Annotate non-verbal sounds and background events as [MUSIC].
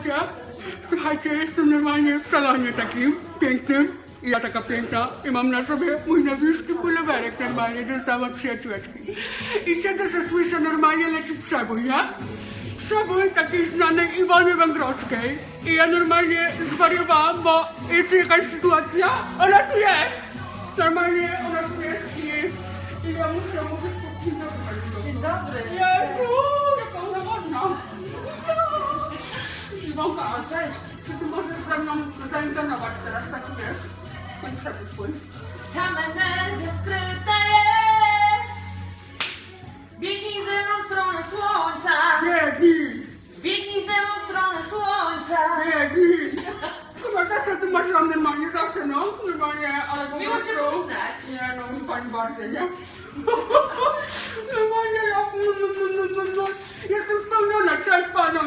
słuchajcie, słuchajcie, jestem normalnie w salonie takim pięknym. I ja taka piękna i mam na sobie mój najbliższy pulowerek normalnie, dostałam od przyjaciółeczki. I siedzę, że słyszę normalnie leci przebój, nie? Przebój takiej znanej Iwony Węgrowskiej. I ja normalnie zwariowałam, bo jest jakaś sytuacja, ona tu jest! Normalnie ona tu jest i, i ja muszę mówić po dzień dobry. Dzień dobry. Jezu, A cześć. Czy ty możesz ze mną zainteresować teraz, tak wiesz? Ten przepis twój. Tam energia skryta jest. Biegnij ze mną w stronę słońca. Biegnij, Biegnij ze mną w stronę słońca. biegnij. Chyba zawsze ty masz na normalnie, zawsze no, normalnie, ale po Miło cię prostu... poznać. Nie no, mi pani bardziej, nie? [LAUGHS] Normalnie ja... Jestem spełniona, cześć panią.